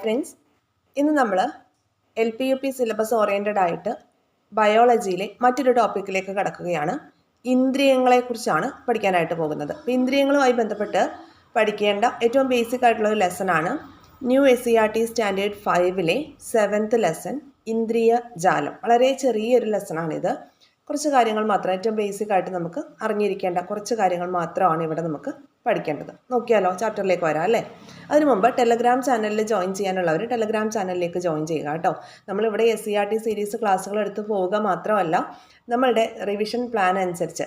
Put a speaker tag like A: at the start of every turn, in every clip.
A: Friends ഇന്ന് നമ്മൾ L P U P syllabus oriented ആയിട്ട് ബയോളജിയിലെ മറ്റൊരു ടോപ്പിക്കിലേക്ക് കടക്കുകയാണ്. ഇന്ദ്രിയങ്ങളെക്കുറിച്ചാണ് പഠിക്കാനായിട്ട് പോകുന്നത്. അപ്പോൾ ഇന്ദ്രിയങ്ങളുമായി ബന്ധപ്പെട്ട് പഠിക്കേണ്ട ഏറ്റവും ബേസിക് ആയിട്ടുള്ള ഒരു ലെസണാണ് new S C R T standard ഫൈവിലെ seventh lesson ഇന്ദ്രിയ ജാലം. വളരെ ചെറിയൊരു ലെസണാണിത് കുറച്ച് കാര്യങ്ങൾ മാത്രം ഏറ്റവും ബേസിക് ആയിട്ട് നമുക്ക് അറിഞ്ഞിരിക്കേണ്ട കുറച്ച് കാര്യങ്ങൾ മാത്രമാണ് ഇവിടെ നമുക്ക് പഠിക്കേണ്ടത്. നോക്കിയാലോ ചാപ്റ്ററിലേക്ക് വരാം അല്ലേ? അതിനു മുമ്പ് ടെലഗ്രാം ചാനലിൽ ജോയിൻ ചെയ്യാനുള്ളവർ ടെലഗ്രാം ചാനലിലേക്ക് ജോയിൻ ചെയ്യുക കേട്ടോ. നമ്മളിവിടെ S C R T series ക്ലാസ്സുകൾ എടുത്ത് പോവുക മാത്രമല്ല നമ്മളുടെ റിവിഷൻ പ്ലാൻ അനുസരിച്ച്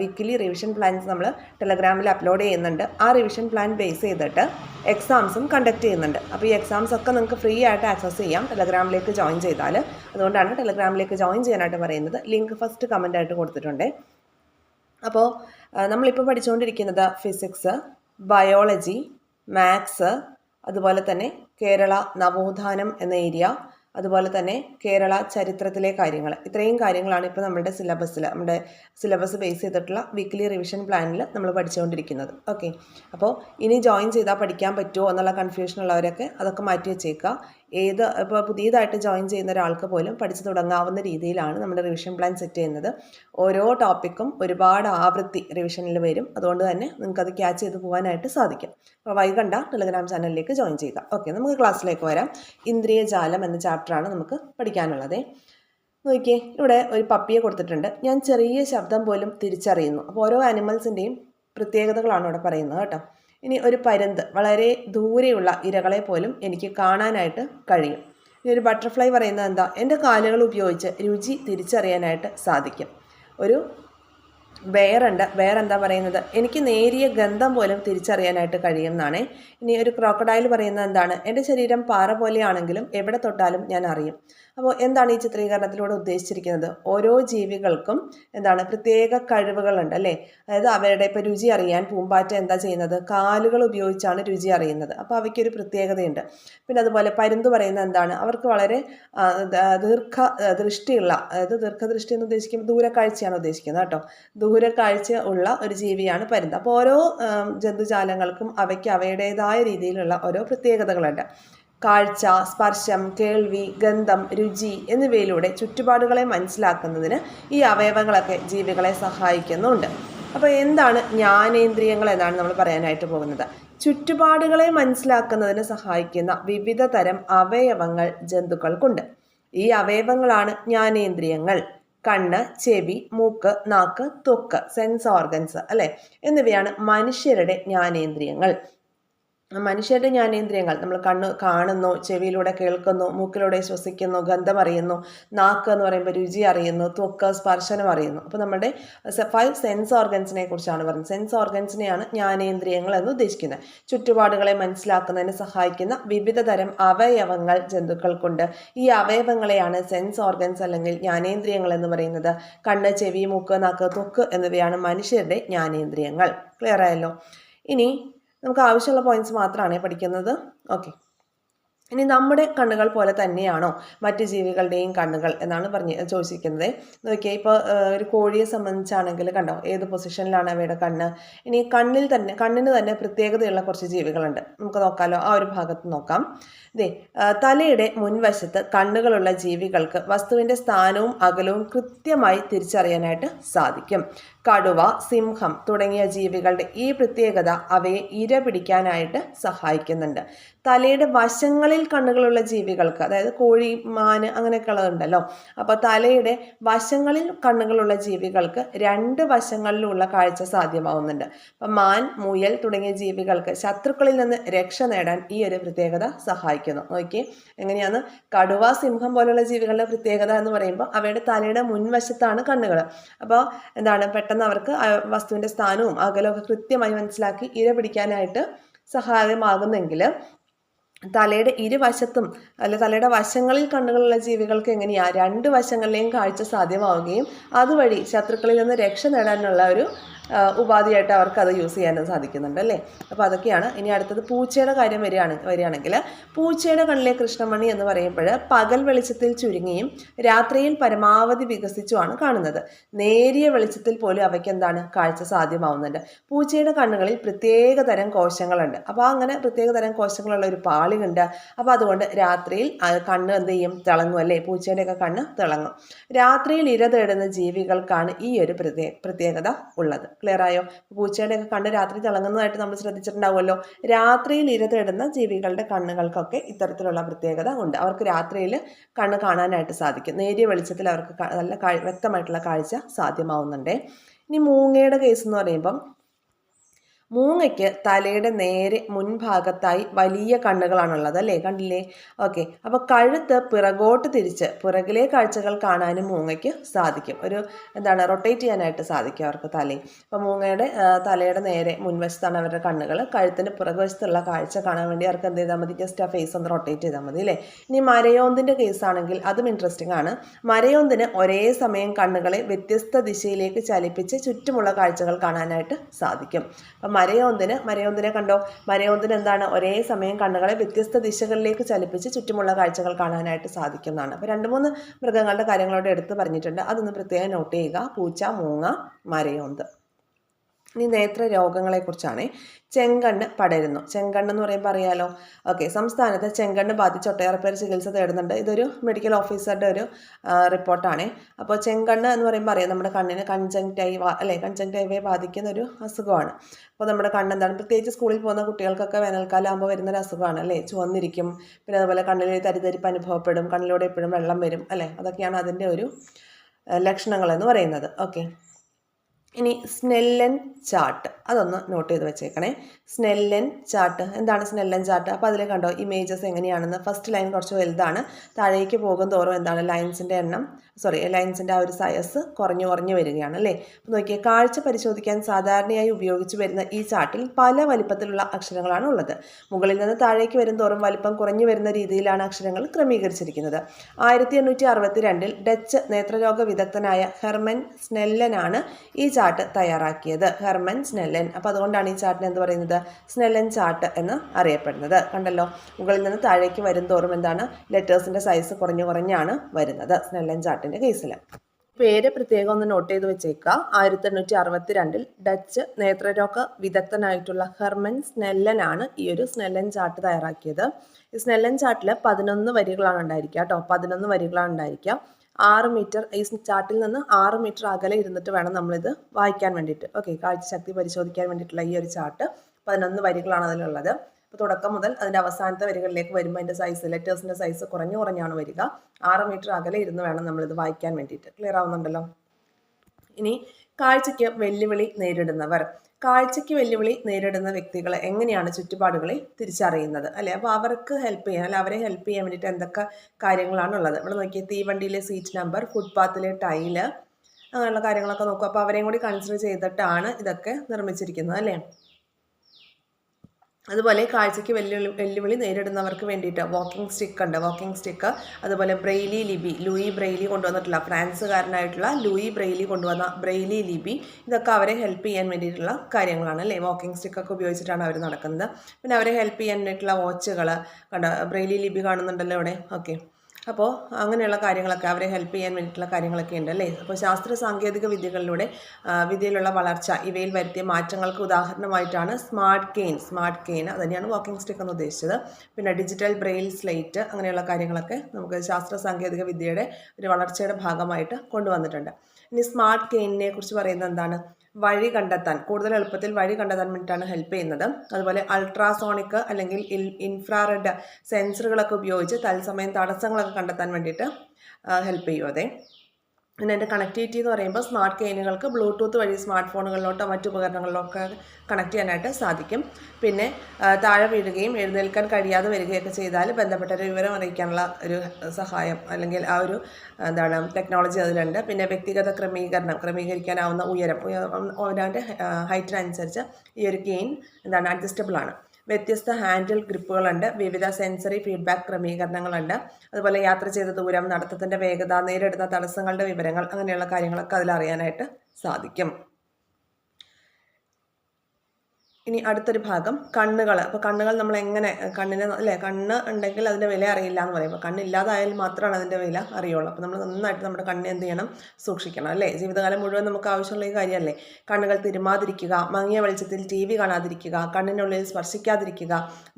A: വീക്കിലി റിവിഷൻ പ്ലാൻസ് നമ്മൾ ടെലഗ്രാമിൽ അപ്ലോഡ് ചെയ്യുന്നുണ്ട്. ആ റിവിഷൻ പ്ലാൻ ബേസ് ചെയ്തിട്ട് എക്സാംസും കണ്ടക്ട് ചെയ്യുന്നുണ്ട്. അപ്പോൾ ഈ എക്സാംസ് ഒക്കെ നിങ്ങൾക്ക് ഫ്രീ ആയിട്ട് ആക്സസ് ചെയ്യാം. ടെലഗ്രാമിലേക്ക് ജോയിൻ ചെയ്താൽ അതുകൊണ്ടാണ് ടെലഗ്രാമിലേക്ക് ജോയിൻ ചെയ്യാനായിട്ട് പറയുന്നത്. ലിങ്ക് ഫസ്റ്റ് കമന്റ് ആയിട്ട് കൊടുത്തിട്ടുണ്ട്. അപ്പോൾ നമ്മളിപ്പോൾ പഠിച്ചുകൊണ്ടിരിക്കുന്നത് ഫിസിക്സ് ബയോളജി മാത്സ് അതുപോലെ തന്നെ കേരള നവോത്ഥാനം എന്ന ഏരിയ അതുപോലെ തന്നെ കേരള ചരിത്രത്തിലെ കാര്യങ്ങൾ. ഇത്രയും കാര്യങ്ങളാണ് ഇപ്പോൾ നമ്മുടെ സിലബസിൽ നമ്മുടെ സിലബസ് ബേസ് ചെയ്തിട്ടുള്ള വീക്ക്ലി റിവിഷൻ പ്ലാനിൽ നമ്മൾ പഠിച്ചുകൊണ്ടിരിക്കുന്നത് ഓക്കെ അപ്പോൾ ഇനി ജോയിൻ ചെയ്താൽ പഠിക്കാൻ പറ്റുമോ എന്നുള്ള കൺഫ്യൂഷൻ ഉള്ളവരൊക്കെ അതൊക്കെ മാറ്റി വെച്ചേക്കുക ഏത് ഇപ്പോൾ പുതിയതായിട്ട് ജോയിൻ ചെയ്യുന്ന ഒരാൾക്ക് പോലും പഠിച്ചു തുടങ്ങാവുന്ന രീതിയിലാണ് നമ്മുടെ റിവിഷൻ പ്ലാൻ സെറ്റ് ചെയ്യുന്നത്. ഓരോ ടോപ്പിക്കും ഒരുപാട് ആവൃത്തി റിവിഷനിൽ വരും. അതുകൊണ്ട് തന്നെ നിങ്ങൾക്കത് ക്യാച്ച് ചെയ്ത് പോകാനായിട്ട് സാധിക്കും. അപ്പോൾ വൈകണ്ട ടെലഗ്രാം ചാനലിലേക്ക് ജോയിൻ ചെയ്യുക. ഓക്കെ നമുക്ക് ക്ലാസ്സിലേക്ക് വരാം. ഇന്ദ്രിയജാലം എന്ന ചാപ്റ്ററാണ് നമുക്ക് പഠിക്കാനുള്ളത്. നോക്കിയേ ഇവിടെ ഒരു പപ്പിയെ കൊടുത്തിട്ടുണ്ട്. ഞാൻ ചെറിയ ശബ്ദം പോലും തിരിച്ചറിയുന്നു. അപ്പോൾ ഓരോ ആനിമൽസിന്റെയും പ്രത്യേകതകളാണ് ഇവിടെ പറയുന്നത് കേട്ടോ. ഇനി ഒരു പരുന്ത് വളരെ ദൂരെയുള്ള ഇരകളെ പോലും എനിക്ക് കാണാനായിട്ട് കഴിയും. ഇനി ഒരു ബട്ടർഫ്ലൈ പറയുന്നത് എന്താ? എന്റെ കാലുകൾ ഉപയോഗിച്ച് രുചി തിരിച്ചറിയാനായിട്ട് സാധിക്കും. ഒരു വേറുണ്ട് വേറെന്താ പറയുന്നത്? എനിക്ക് നേരിയ ഗന്ധം പോലും തിരിച്ചറിയാനായിട്ട് കഴിയും എന്നാണ്. ഇനി ഒരു ക്രോക്കഡൈൽ പറയുന്നത് എന്താണ്? എന്റെ ശരീരം പാറ പോലെയാണെങ്കിലും എവിടെ തൊട്ടാലും ഞാൻ അറിയും. അപ്പോൾ എന്താണ് ഈ ചിത്രീകരണത്തിലൂടെ ഉദ്ദേശിച്ചിരിക്കുന്നത്? ഓരോ ജീവികൾക്കും എന്താണ് പ്രത്യേക കഴിവുകളുണ്ട് അല്ലേ? അതായത് അവരുടെ ഇപ്പോൾ രുചി അറിയാൻ പൂമ്പാറ്റ എന്താ ചെയ്യുന്നത്? കാലുകൾ ഉപയോഗിച്ചാണ് രുചി അറിയുന്നത്. അപ്പോൾ അവയ്ക്കൊരു പ്രത്യേകതയുണ്ട്. പിന്നെ അതുപോലെ പരുന്ത് പറയുന്നത് എന്താണ്? അവർക്ക് വളരെ ദീർഘ ദൃഷ്ടിയുള്ള അതായത് ദീർഘദൃഷ്ടി എന്ന് ഉദ്ദേശിക്കുമ്പോൾ ദൂരക്കാഴ്ചയാണ് ഉദ്ദേശിക്കുന്നത് കേട്ടോ. ദൂരക്കാഴ്ച ഉള്ള ഒരു ജീവിയാണ് പരുന്ത്. അപ്പോൾ ഓരോ ജന്തുജാലങ്ങൾക്കും അവയ്ക്ക് അവയുടേതായ രീതിയിലുള്ള ഓരോ പ്രത്യേകതകളുണ്ട്. കാഴ്ച സ്പർശം കേൾവി ഗന്ധം രുചി എന്നിവയിലൂടെ ചുറ്റുപാടുകളെ മനസ്സിലാക്കുന്നതിന് ഈ അവയവങ്ങളൊക്കെ ജീവികളെ സഹായിക്കുന്നുണ്ട്. അപ്പോൾ എന്താണ് ജ്ഞാനേന്ദ്രിയങ്ങൾ എന്നാണ് നമ്മൾ പറയാനായിട്ട് പോകുന്നത്. ചുറ്റുപാടുകളെ മനസ്സിലാക്കുന്നതിന് സഹായിക്കുന്ന വിവിധ തരം അവയവങ്ങൾ ജന്തുക്കൾക്കുണ്ട്. ഈ അവയവങ്ങളാണ് ജ്ഞാനേന്ദ്രിയങ്ങൾ. കണ്ണ് ചെവി മൂക്ക് നാക്ക് തൊക്ക് സെൻസ് ഓർഗൻസ് അല്ലെ? എന്നിവയാണ് മനുഷ്യരുടെ ജ്ഞാനേന്ദ്രിയങ്ങൾ. മനുഷ്യരുടെ ജ്ഞാനേന്ദ്രിയങ്ങൾ നമ്മൾ കണ്ണ് കാണുന്നു ചെവിയിലൂടെ കേൾക്കുന്നു മൂക്കിലൂടെ ശ്വസിക്കുന്നു ഗന്ധം അറിയുന്നു നാക്ക് എന്ന് പറയുമ്പോൾ രുചി അറിയുന്നു ത്വക്ക് സ്പർശനം അറിയുന്നു. അപ്പോൾ നമ്മുടെ ഫൈവ് സെൻസ് ഓർഗൻസിനെ കുറിച്ചാണ് പറയുന്നത് സെൻസ് ഓർഗൻസിനെയാണ് ജ്ഞാനേന്ദ്രിയങ്ങൾ എന്ന് ഉദ്ദേശിക്കുന്നത്. ചുറ്റുപാടുകളെ മനസ്സിലാക്കുന്നതിന് സഹായിക്കുന്ന വിവിധ തരം അവയവങ്ങൾ ജന്തുക്കൾക്കുണ്ട് ഈ അവയവങ്ങളെയാണ് സെൻസ് ഓർഗൻസ് അല്ലെങ്കിൽ ജ്ഞാനേന്ദ്രിയങ്ങൾ എന്ന് പറയുന്നത്. കണ്ണ് ചെവി മൂക്ക് നാക്ക് ത്വക്ക് എന്നിവയാണ് മനുഷ്യരുടെ ജ്ഞാനേന്ദ്രിയങ്ങൾ. ക്ലിയർ ആയല്ലോ? ഇനി നമുക്ക് ആവശ്യമുള്ള പോയിന്റ്സ് മാത്രമാണ് പഠിക്കുന്നത്. ഓക്കെ ഇനി നമ്മുടെ കണ്ണുകൾ പോലെ തന്നെയാണോ മറ്റ് ജീവികളുടെയും കണ്ണുകൾ എന്നാണ് പറഞ്ഞ് ചോദിച്ചിരിക്കുന്നത്. നോക്കിയാൽ ഇപ്പോൾ ഒരു കോഴിയെ സംബന്ധിച്ചാണെങ്കിൽ കണ്ടോ ഏത് പൊസിഷനിലാണ് അവയുടെ കണ്ണ്? ഇനി കണ്ണിൽ തന്നെ കണ്ണിന് തന്നെ പ്രത്യേകതയുള്ള കുറച്ച് ജീവികളുണ്ട്. നമുക്ക് നോക്കാമല്ലോ ആ ഒരു ഭാഗത്ത് നോക്കാം. ദേ തലയുടെ മുൻവശത്ത് കണ്ണുകളുള്ള ജീവികൾക്ക് വസ്തുവിന്റെ സ്ഥാനവും അകലവും കൃത്യമായി തിരിച്ചറിയാനായിട്ട് സാധിക്കും. കടുവ സിംഹം തുടങ്ങിയ ജീവികളുടെ ഈ പ്രത്യേകത അവയെ ഇര പിടിക്കാനായിട്ട് സഹായിക്കുന്നുണ്ട്. തലയുടെ വശങ്ങളിൽ കണ്ണുകളുള്ള ജീവികൾക്ക് അതായത് കോഴി മാന് അങ്ങനെയൊക്കെ ഉള്ളതുണ്ടല്ലോ. അപ്പോൾ തലയുടെ വശങ്ങളിൽ കണ്ണുകളുള്ള ജീവികൾക്ക് രണ്ട് വശങ്ങളിലുള്ള കാഴ്ച സാധ്യമാവുന്നുണ്ട്. അപ്പം മാൻ മുയൽ തുടങ്ങിയ ജീവികൾക്ക് ശത്രുക്കളിൽ നിന്ന് രക്ഷ നേടാൻ ഈ ഒരു പ്രത്യേകത സഹായിക്കുന്നു. നോക്കി എങ്ങനെയാണ്? കടുവ സിംഹം പോലുള്ള ജീവികളുടെ പ്രത്യേകത എന്ന് പറയുമ്പോൾ അവയുടെ തലയുടെ മുൻവശത്താണ് കണ്ണുകൾ. അപ്പോൾ എന്താണ്? പെട്ടെന്ന് അവർക്ക് വസ്തുവിന്റെ സ്ഥാനവും അകലമൊക്കെ കൃത്യമായി മനസ്സിലാക്കി ഇര പിടിക്കാനായിട്ട് സഹായമാകുന്നെങ്കിൽ തലയുടെ ഇരുവശത്തും അല്ലെ തലയുടെ വശങ്ങളിൽ കണ്ണുകളുള്ള ജീവികൾക്ക് എങ്ങനെയാണ് രണ്ട് വശങ്ങളിലെയും കാഴ്ച സാധ്യമാവുകയും അതുവഴി ശത്രുക്കളിൽ നിന്ന് രക്ഷ നേടാനുള്ള ഒരു ഉപാധിയായിട്ട് അവർക്ക് അത് യൂസ് ചെയ്യാനും സാധിക്കുന്നുണ്ട് അല്ലേ? അപ്പോൾ അതൊക്കെയാണ്. ഇനി അടുത്തത് പൂച്ചയുടെ കാര്യം വരികയാണ് വരികയാണെങ്കിൽ പൂച്ചയുടെ കണ്ണിലെ കൃഷ്ണമണി എന്ന് പറയുമ്പോൾ പകൽ വെളിച്ചത്തിൽ ചുരുങ്ങിയും രാത്രിയിൽ പരമാവധി വികസിച്ചുമാണ് കാണുന്നത്. നേരിയ വെളിച്ചത്തിൽ പോലും അവയ്ക്ക് എന്താണ് കാഴ്ച സാധ്യമാവുന്നുണ്ട്. പൂച്ചയുടെ കണ്ണുകളിൽ പ്രത്യേക തരം കോശങ്ങളുണ്ട്. അപ്പോൾ അങ്ങനെ പ്രത്യേക തരം കോശങ്ങളുള്ള ഒരു പാളിയുണ്ട്. അപ്പോൾ അതുകൊണ്ട് രാത്രിയിൽ കണ്ണ് എന്ത് ചെയ്യും? തിളങ്ങും അല്ലേ? പൂച്ചയുടെയൊക്കെ കണ്ണ് തിളങ്ങും. രാത്രിയിൽ ഇര തേടുന്ന ജീവികൾക്കാണ് ഈ ഒരു പ്രത്യേക പ്രത്യേകത ഉള്ളത്. ക്ലിയർ ആയോ? പൂച്ചയുടെയൊക്കെ കണ്ണ് രാത്രി തിളങ്ങുന്നതായിട്ട് നമ്മൾ ശ്രദ്ധിച്ചിട്ടുണ്ടാവുമല്ലോ. രാത്രിയിൽ ഇര തേടുന്ന ജീവികളുടെ കണ്ണുകൾക്കൊക്കെ ഇത്തരത്തിലുള്ള പ്രത്യേകത ഉണ്ട്. അവർക്ക് രാത്രിയിൽ കണ്ണ് കാണാനായിട്ട് സാധിക്കും. നേരിയ വെളിച്ചത്തിൽ അവർക്ക് നല്ല വ്യക്തമായിട്ടുള്ള കാഴ്ച സാധ്യമാവുന്നുണ്ട്. ഇനി മൂങ്ങയുടെ കേസ് എന്ന് പറയുമ്പം മൂങ്ങയ്ക്ക് തലയുടെ നേരെ മുൻഭാഗത്തായി വലിയ കണ്ണുകളാണുള്ളത് അല്ലേ? കണ്ടില്ലേ? ഓക്കെ. അപ്പോൾ കഴുത്ത് പിറകോട്ട് തിരിച്ച് പിറകിലെ കാഴ്ചകൾ കാണാനും മൂങ്ങയ്ക്ക് സാധിക്കും. ഒരു എന്താണ് റൊട്ടേറ്റ് ചെയ്യാനായിട്ട് സാധിക്കും അവർക്ക് തലയും അപ്പോൾ മൂങ്ങയുടെ തലയുടെ നേരെ മുൻവശത്താണ് അവരുടെ കണ്ണുകൾ. കഴുത്തിന്റെ പിറകുവശത്തുള്ള കാഴ്ച കാണാൻ വേണ്ടി അവർക്ക് എന്ത് ചെയ്താൽ മതി? ജസ്റ്റ് ആ ഫേസ് ഒന്ന് റൊട്ടേറ്റ് ചെയ്താൽ മതി അല്ലേ? ഇനി മരയോന്തിന്റെ കേസാണെങ്കിൽ അതും ഇൻട്രസ്റ്റിംഗ് ആണ്. മരയോന്തിന് ഒരേ സമയം കണ്ണുകളെ വ്യത്യസ്ത ദിശയിലേക്ക് ചലിപ്പിച്ച് ചുറ്റുമുള്ള കാഴ്ചകൾ കാണാനായിട്ട് സാധിക്കും. അപ്പം മരയോന്തിന് മരയോന്തിനെ കണ്ടോ? മരയോന്തിന് എന്താണ്? ഒരേ സമയം കണ്ണുകളെ വ്യത്യസ്ത ദിശകളിലേക്ക് ചലിപ്പിച്ച് ചുറ്റുമുള്ള കാഴ്ചകൾ കാണാനായിട്ട് സാധിക്കുന്നതാണ്. അപ്പോൾ രണ്ട് മൂന്ന് മൃഗങ്ങളുടെ കാര്യങ്ങളോട് എടുത്ത് പറഞ്ഞിട്ടുണ്ട്. അതൊന്ന് പ്രത്യേകം നോട്ട് ചെയ്യുക. പൂച്ച മൂങ്ങ മരയോന്ത്. ഇനി നേത്ര രോഗങ്ങളെക്കുറിച്ചാണ്. ചെങ്കണ്ണ് പടരുന്നു. ചെങ്കണ്ണ് എന്ന് പറയുമ്പോൾ അറിയാലോ? ഓക്കെ സംസ്ഥാനത്ത് ചെങ്കണ്ണ് ബാധിച്ച് ഒട്ടേറെ പേർ ചികിത്സ തേടുന്നുണ്ട്. ഇതൊരു മെഡിക്കൽ ഓഫീസറുടെ ഒരു റിപ്പോർട്ടാണ്. അപ്പോൾ ചെങ്കണ്ണ് എന്ന് പറയുമ്പോൾ അറിയാം നമ്മുടെ കണ്ണിന് കൺജങ്റ്റൈവ അല്ലെ കൺജങ്റ്റൈവയെ ബാധിക്കുന്ന ഒരു അസുഖമാണ്. അപ്പോൾ നമ്മുടെ കണ്ണ് എന്താണ് പ്രത്യേകിച്ച് സ്കൂളിൽ പോകുന്ന കുട്ടികൾക്കൊക്കെ വേനൽക്കാലം ആകുമ്പോൾ വരുന്ന ഒരു അസുഖമാണ് അല്ലേ? ചുവന്നിരിക്കും. പിന്നെ അതുപോലെ കണ്ണിൽ തരിതരിപ്പ് അനുഭവപ്പെടും. കണ്ണിലൂടെ എപ്പോഴും വെള്ളം വരും അല്ലേ? അതൊക്കെയാണ് അതിന്റെ ഒരു ലക്ഷണങ്ങളെന്ന് പറയുന്നത്. ഓക്കെ. ഇനി സ്നെല്ലൻ ചാർട്ട് അതൊന്ന് നോട്ട് ചെയ്ത് വെച്ചേക്കണേ. സ്നെല്ലൻ ചാർട്ട് എന്താണ് സ്നെല്ലൻ ചാർട്ട് അപ്പോൾ അതിൽ കണ്ടോ ഇമേജസ് എങ്ങനെയാണെന്ന്. ഫസ്റ്റ് ലൈൻ കുറച്ച് വലുതാണ്. താഴേക്ക് പോകും തോറും എന്താണ്? ലൈൻസിന്റെ എണ്ണം സോറി ലൈൻസിന്റെ ആ ഒരു സൈസ് കുറഞ്ഞു കുറഞ്ഞു വരികയാണ് അല്ലേ? അപ്പോൾ നോക്കിയേ കാഴ്ച പരിശോധിക്കാൻ സാധാരണയായി ഉപയോഗിച്ച് വരുന്ന ഈ ചാർട്ടിൽ പല വലിപ്പത്തിലുള്ള അക്ഷരങ്ങളാണ് ഉള്ളത്. മുകളിൽ നിന്ന് താഴേക്ക് വരും തോറും വലിപ്പം കുറഞ്ഞു വരുന്ന രീതിയിലാണ് അക്ഷരങ്ങൾ ക്രമീകരിച്ചിരിക്കുന്നത്. ആയിരത്തി എണ്ണൂറ്റി അറുപത്തി രണ്ടിൽ ഡച്ച് നേത്രരോഗ വിദഗ്ധനായ ഹെർമൻ സ്നെല്ലനാണ് ഈ ചാർട്ട് തയ്യാറാക്കിയത്. Hermann Snellen. അപ്പോൾ അതുകൊണ്ടാണ് ഈ ചാർട്ടിന് എന്ത് പറയുന്നത്? സ്നെല്ലൻ ചാർട്ട് എന്ന് അറിയപ്പെടുന്നത്. കണ്ടല്ലോ? മുകളിൽ നിന്ന് താഴേക്ക് വരും തോറും എന്താണ് ലെറ്റേഴ്സിന്റെ സൈസ് കുറഞ്ഞു കുറഞ്ഞാണ് വരുന്നത് സ്നെല്ലൻ ചാർട്ടിന്റെ കേസിൽ പേര് പ്രത്യേകം ഒന്ന് നോട്ട് ചെയ്ത് വെച്ചേക്കുക. ആയിരത്തി എണ്ണൂറ്റി അറുപത്തി രണ്ടിൽ ഡച്ച് നേത്രരോഗ വിദഗ്ധനായിട്ടുള്ള ഹെർമൻ സ്നെല്ലനാണ് ഈ ഒരു സ്നെല്ലൻ ചാർട്ട് തയ്യാറാക്കിയത്. ഈ സ്നെല്ലൻ ചാർട്ടിൽ പതിനൊന്ന് വരികളാണ് ഉണ്ടായിരിക്കുക കേട്ടോ. പതിനൊന്ന് വരികളാണ് ഉണ്ടായിരിക്കുക. ആറ് മീറ്റർ ഈ ചാർട്ടിൽ നിന്ന് ആറ് മീറ്റർ അകലെ ഇരുന്നിട്ട് വേണം നമ്മളിത് വായിക്കാൻ വേണ്ടിയിട്ട്. ഓക്കെ കാഴ്ചശക്തി പരിശോധിക്കാൻ വേണ്ടിയിട്ടുള്ള ഈ ഒരു ചാർട്ട് പതിനൊന്ന് വരികളാണ് അതിലുള്ളത്. അപ്പോൾ തുടക്കം മുതൽ അതിന്റെ അവസാനത്തെ വരികളിലേക്ക് വരുമ്പോൾ അതിന്റെ സൈസ് ലെറ്റേഴ്സിന്റെ സൈസ് കുറഞ്ഞു കുറഞ്ഞാണ് വരിക. ആറ് മീറ്റർ അകലെ ഇരുന്ന് വേണം നമ്മളിത് വായിക്കാൻ വേണ്ടിയിട്ട്. ക്ലിയർ ആവുന്നുണ്ടല്ലോ? ഇനി കാഴ്ചയ്ക്ക് വെല്ലുവിളി നേരിടുന്നവർ. കാഴ്ചയ്ക്ക് വെല്ലുവിളി നേരിടുന്ന വ്യക്തികളെ എങ്ങനെയാണ് ചുറ്റുപാടുകളെ തിരിച്ചറിയുന്നത്? അല്ലേ? അപ്പോൾ അവർക്ക് ഹെൽപ്പ് ചെയ്യാൻ അല്ലെ? അവരെ ഹെൽപ്പ് ചെയ്യാൻ വേണ്ടിയിട്ട് എന്തൊക്കെ കാര്യങ്ങളാണ് ഉള്ളത് ഇവിടെ നോക്കിയാൽ തീവണ്ടിയിലെ സീറ്റ് നമ്പർ ഫുട്പാത്തിലെ ടൈൽ അങ്ങനെയുള്ള കാര്യങ്ങളൊക്കെ നോക്കും അപ്പോൾ അവരെയും കൂടി കൺസിഡർ ചെയ്തിട്ടാണ് ഇതൊക്കെ നിർമ്മിച്ചിരിക്കുന്നത് അല്ലേ? അതുപോലെ കാഴ്ചയ്ക്ക് വെല്ലുവിളി വെല്ലുവിളി നേരിടുന്നവർക്ക് വേണ്ടിയിട്ട് വാക്കിംഗ് സ്റ്റിക്ക് ഉണ്ട്. വാക്കിംഗ് സ്റ്റിക്ക് അതുപോലെ ബ്രെയിലി ലിപി ലൂയി ബ്രെയിലി കൊണ്ടുവന്നിട്ടുള്ള ഫ്രാൻസുകാരനായിട്ടുള്ള ലൂയി ബ്രെയിലി കൊണ്ടുവന്ന ബ്രെയിലി ലിപി ഇതൊക്കെ അവരെ ഹെൽപ്പ് ചെയ്യാൻ വേണ്ടിയിട്ടുള്ള കാര്യങ്ങളാണ് അല്ലേ? വാക്കിംഗ് സ്റ്റിക്കൊക്കെ ഉപയോഗിച്ചിട്ടാണ് അവർ നടക്കുന്നത്. പിന്നെ അവരെ ഹെൽപ്പ് ചെയ്യാൻ വേണ്ടിയിട്ടുള്ള വാച്ചുകൾ കണ്ട? ബ്രെയിലി ലിപി കാണുന്നുണ്ടല്ലോ ഇവിടെ. ഓക്കെ അപ്പോൾ അങ്ങനെയുള്ള കാര്യങ്ങളൊക്കെ അവരെ ഹെൽപ്പ് ചെയ്യാൻ വേണ്ടിയിട്ടുള്ള കാര്യങ്ങളൊക്കെ ഉണ്ട് അല്ലേ അപ്പോൾ ശാസ്ത്ര സാങ്കേതിക വിദ്യകളിലൂടെ വിദ്യയിലുള്ള വളർച്ച ഇവയിൽ വരുത്തിയ മാറ്റങ്ങൾക്ക് ഉദാഹരണമായിട്ടാണ് സ്മാർട്ട് കെയിൻ സ്മാർട്ട് കെയിൻ അത് തന്നെയാണ് വാക്കിംഗ് സ്റ്റിക്ക് എന്ന് ഉദ്ദേശിച്ചത്. പിന്നെ ഡിജിറ്റൽ ബ്രെയിൽ സ്ലേറ്റ് അങ്ങനെയുള്ള കാര്യങ്ങളൊക്കെ നമുക്ക് ശാസ്ത്ര സാങ്കേതിക വിദ്യയുടെ ഒരു വളർച്ചയുടെ ഭാഗമായിട്ട് കൊണ്ടുവന്നിട്ടുണ്ട്. ഇനി സ്മാർട്ട് കെയിനിനെ കുറിച്ച് പറയുന്നത് എന്താണ്? വഴി കണ്ടെത്താൻ കൂടുതൽ എളുപ്പത്തിൽ വഴി കണ്ടെത്താൻ വേണ്ടിയിട്ടാണ് ഹെൽപ്പ് ചെയ്യുന്നത്. അതുപോലെ അൾട്രാസോണിക് അല്ലെങ്കിൽ ഇൻഫ്രാറെഡ് സെൻസറുകളൊക്കെ ഉപയോഗിച്ച് തത്സമയം തടസ്സങ്ങളൊക്കെ കണ്ടെത്താൻ വേണ്ടിയിട്ട് ഹെൽപ്പ് ചെയ്യും അതെ പിന്നെ അതിന്റെ കണക്ടിവിറ്റി എന്ന് പറയുമ്പോൾ സ്മാർട്ട് കെയിനുകൾക്ക് ബ്ലൂടൂത്ത് വഴി സ്മാർട്ട് ഫോണുകളിലോട്ടോ മറ്റു ഉപകരണങ്ങളിലൊക്കെ കണക്ട് ചെയ്യാനായിട്ട് സാധിക്കും. പിന്നെ താഴെ വീഴുകയും എഴുന്നേൽക്കാൻ കഴിയാതെ വരികയൊക്കെ ചെയ്താൽ ബന്ധപ്പെട്ട വിവരം അറിയിക്കാനുള്ള ഒരു സഹായം അല്ലെങ്കിൽ ആ ഒരു എന്താണ് ടെക്നോളജി അതിലുണ്ട്. പിന്നെ വ്യക്തിഗത ക്രമീകരണം ക്രമീകരിക്കാനാവുന്ന ഉയരം അവനവന്റെ ഹൈറ്റിനനുസരിച്ച് ഈ ഒരു കെയിൻ എന്താണ് അഡ്ജസ്റ്റബിൾ ആണ്. വ്യത്യസ്ത ഹാൻഡിൽ ഗ്രിപ്പുകളുണ്ട്. വിവിധ സെൻസറി ഫീഡ്ബാക്ക് ക്രമീകരണങ്ങളുണ്ട്. അതുപോലെ യാത്ര ചെയ്ത ദൂരം നടത്തത്തിന്റെ വേഗത നേരിടുന്ന തടസ്സങ്ങളുടെ വിവരങ്ങൾ അങ്ങനെയുള്ള കാര്യങ്ങളൊക്കെ അതിലറിയാനായിട്ട് സാധിക്കും. ഇനി അടുത്തൊരു ഭാഗം കണ്ണുകൾ അപ്പോൾ കണ്ണുകൾ നമ്മൾ എങ്ങനെ കണ്ണിന് അല്ലേ കണ്ണ് ഉണ്ടെങ്കിൽ അതിന്റെ വില അറിയില്ല എന്ന് പറയും അപ്പോൾ കണ്ണില്ലാതായാൽ മാത്രമാണ് അതിന്റെ വില അറിയുള്ളൂ. അപ്പോൾ നമ്മൾ നന്നായിട്ട് നമ്മുടെ കണ്ണിനെ എന്ത് ചെയ്യണം? സൂക്ഷിക്കണം അല്ലേ? ജീവിതകാലം മുഴുവൻ നമുക്ക് ആവശ്യമുള്ള ഈ കാര്യമല്ലേ? കണ്ണുകൾ തിരുമാതിരിക്കുക മങ്ങിയ വെളിച്ചത്തിൽ ടി വി കാണാതിരിക്കുക കണ്ണിനുള്ളിൽ സ്പർശിക്കാതിരിക്കുക